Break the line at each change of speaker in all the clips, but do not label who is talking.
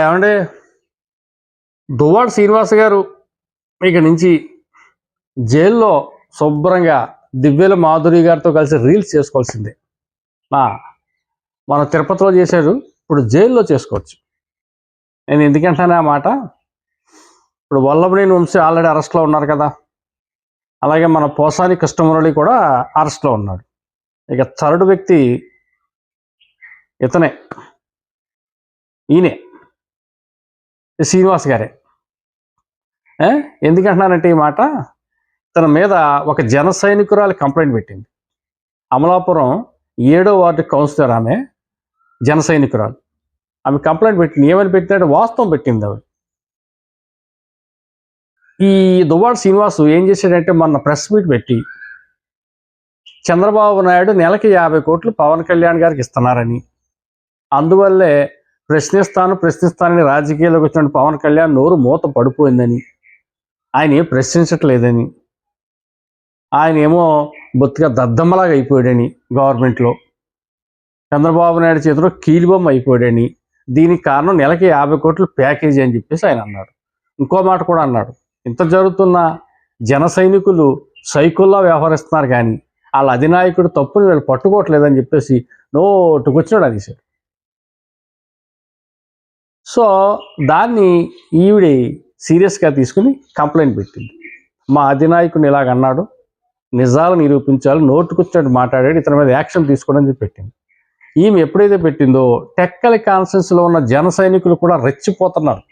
ఏమండి? దువ్వాడు శ్రీనివాస్ గారు ఇక నుంచి జైల్లో శుభ్రంగా దివ్యల మాధురి గారితో కలిసి రీల్స్ చేసుకోవాల్సిందే. మన తిరుపతిలో చేశారు ఇప్పుడు జైల్లో చేసుకోవచ్చు. నేను ఎందుకంటానే ఆ మాట? ఇప్పుడు వల్లభనేని వంశీ ఆల్రెడీ అరెస్ట్లో ఉన్నారు కదా. అలాగే మన పోసాని కృష్ణమురళి కూడా అరెస్ట్లో ఉన్నాడు. ఇక థర్డ్ వ్యక్తి ఇతనే. ఈయనే. శ్రీనివాస్ గారే. ఎందుకంటున్నానంటే ఈ మాట? తన మీద ఒక జన సైనికురాలు కంప్లైంట్ పెట్టింది. అమలాపురం ఏడో వార్డు కౌన్సిలర్ ఆమె జన సైనికురాలు. ఆమె కంప్లైంట్ పెట్టింది. ఏమని పెట్టినట్టు వాస్తవం పెట్టింది ఆవిడ. ఈ దువ్వాడ శ్రీనివాసు ఏం చేశాడంటే మొన్న ప్రెస్ మీట్ పెట్టి చంద్రబాబు నాయుడు నెలకి యాభై కోట్లు పవన్ కళ్యాణ్ గారికి ఇస్తున్నారని. అందువల్లే ప్రశ్నిస్తాను ప్రశ్నిస్తానని రాజకీయాల్లోకి వచ్చిన పవన్ కళ్యాణ్ నోరు మూత పడిపోయిందని. ఆయన ఏం ప్రశ్నించట్లేదని. ఆయన ఏమో బొత్తిగా దద్దమ్మలాగా అయిపోయాడని గవర్నమెంట్లో. చంద్రబాబు నాయుడు చేతిలో కీలుబొమ్మ అయిపోయాడని. దీనికి కారణం నెలకి యాభై కోట్ల ప్యాకేజీ అని చెప్పేసి ఆయన అన్నాడు. ఇంకో మాట కూడా అన్నాడు. ఇంత జరుగుతున్న జన సైనికులు సైకుల్లా వ్యవహరిస్తున్నారు కానీ వాళ్ళ అధినాయకుడు తప్పుని వీళ్ళు పట్టుకోవట్లేదని చెప్పేసి నోటుకొచ్చినాడు అది సార్. సో దాన్ని ఈవిడ సీరియస్గా తీసుకుని కంప్లైంట్ పెట్టింది. మా అధినాయకుని ఇలాగ అన్నాడు నిజాలు నిరూపించాలి నోటుకొచ్చినట్టు మాట్లాడాడు ఇతని మీద యాక్షన్ తీసుకోవడం చెప్పి పెట్టింది. ఈమె ఎప్పుడైతే పెట్టిందో టెక్కలి కాన్ఫరెన్స్లో ఉన్న జన సైనికులు కూడా రెచ్చిపోతున్నారు.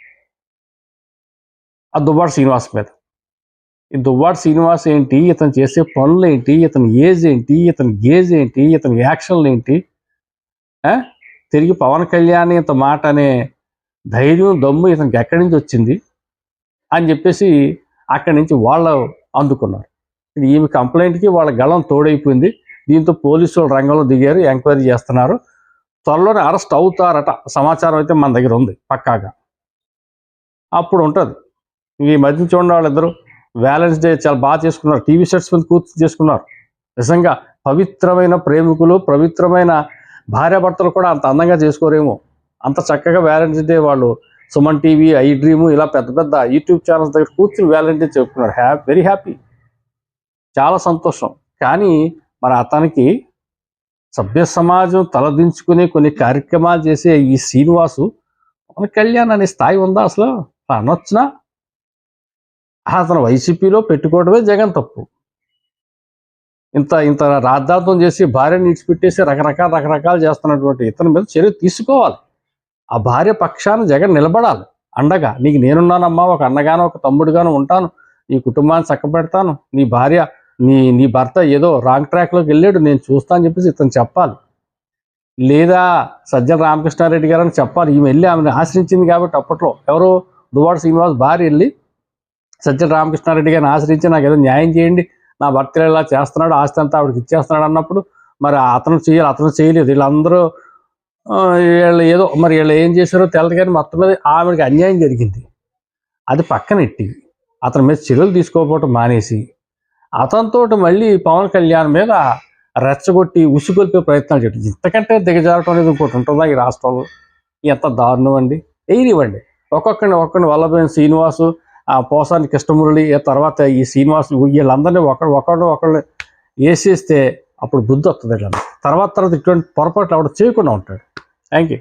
ఆ దువ్వాడు శ్రీనివాస్ మీద. ఈ దువ్వాడు శ్రీనివాస్ ఏంటి ఇతను చేసే పనులు ఏంటి ఇతని ఏజ్ ఏంటి ఇతని గేజ్ ఏంటి ఇతని యాక్షన్లు ఏంటి తిరిగి పవన్ కళ్యాణ్ ఇంత మాట అనే ధైర్యం దమ్ము ఇతనికి ఎక్కడి నుంచి వచ్చింది అని చెప్పేసి అక్కడి నుంచి వాళ్ళు అందుకున్నారు. ఈమె కంప్లైంట్కి వాళ్ళ గళం తోడైపోయింది. దీంతో పోలీసులు రంగంలో దిగారు ఎంక్వైరీ చేస్తున్నారు. త్వరలోనే అరెస్ట్ అవుతారట సమాచారం అయితే మన దగ్గర ఉంది పక్కాగా. అప్పుడు ఉంటుంది. ఈ మధ్య చూడండి వాళ్ళిద్దరు. వ్యాలెన్స్ డే చాలా బాగా చేసుకున్నారు. టీవీ సెట్స్ మీద కూర్చు చేసుకున్నారు. నిజంగా పవిత్రమైన ప్రేమికులు పవిత్రమైన భార్యాభర్తలు కూడా అంత అందంగా చేసుకోరేమో. అంత చక్కగా వ్యాలెంటైన్స్ డే వాళ్ళు సుమన్ టీవీ ఐ డ్రీమ్ ఇలా పెద్ద పెద్ద యూట్యూబ్ ఛానల్స్ దగ్గర కూర్చుని వ్యాలెంటైన్ చెప్పుకున్నారు హ్యాపీ వెరీ హ్యాపీ చాలా సంతోషం. కానీ మరి అతనికి సభ్య సమాజం తలదించుకునే కొన్ని కార్యక్రమాలు చేసే ఈ శ్రీనివాసు పవన్ కళ్యాణ్ అనే స్థాయి ఉందా అసలు? అనొచ్చునా? అతను వైసీపీలో పెట్టుకోవడమే జగన్ తప్పు. ఇంత ఇంత రాద్ధాంతం చేసి భార్యను విడిచిపెట్టేసి రకరకాల రకరకాలు చేస్తున్నటువంటి ఇతని మీద చర్య తీసుకోవాలి. ఆ భార్య పక్షాన జగన్ నిలబడాలి. అండగా నీకు నేనున్నానమ్మా ఒక అన్నగానో ఒక తమ్ముడుగాను ఉంటాను. నీ కుటుంబాన్ని చక్కబెడతాను. నీ భార్య నీ నీ భర్త ఏదో రాంగ్ ట్రాక్లోకి వెళ్ళాడు నేను చూస్తాను చెప్పేసి ఇతను చెప్పాలి. లేదా సజ్జన రామకృష్ణారెడ్డి గారు అని చెప్పాలి. ఈమె వెళ్ళి ఆమెను ఆశ్రయించింది కాబట్టి అప్పట్లో ఎవరో దువాడు శ్రీనివాస్ భార్య వెళ్ళి సజ్జన రామకృష్ణారెడ్డి గారిని ఆశ్రయించి నాకు ఏదో న్యాయం చేయండి నా భర్త ఇలా చేస్తున్నాడు ఆస్తి అంతా ఆవిడకి ఇచ్చేస్తున్నాడు అన్నప్పుడు మరి అతను చేయాలి అతను చేయలేదు. వీళ్ళందరూ వీళ్ళు ఏదో మరి వీళ్ళు ఏం చేశారో తెలదు కానీ మొత్తం మీద ఆమెకి అన్యాయం జరిగింది. అది పక్కనెట్టి అతని మీద చర్యలు తీసుకోకపోవటం మానేసి అతనితో మళ్ళీ పవన్ కళ్యాణ్ మీద రెచ్చగొట్టి ఉసిగొల్పే ప్రయత్నాలు చేయడం ఇంతకంటే దిగజారటం అనేది ఇంకోటి ఉంటుందా ఈ రాష్ట్రంలో? ఎంత దారుణం అండి. వేయనివ్వండి ఒక్కొక్కరిని ఒక్కొక్కరిని వల్లభైన శ్రీనివాసు ఆ పోసాని కృష్ణమురళి తర్వాత ఈ శ్రీనివాసు వీళ్ళందరినీ ఒకరు ఒకరు ఒకళ్ళు వేసేస్తే అప్పుడు బుద్ధి వస్తుంది తర్వాత తర్వాత ఇటువంటి పొరపాట్లు ఆవిడ చేయకుండా ఉంటాడు. Thank you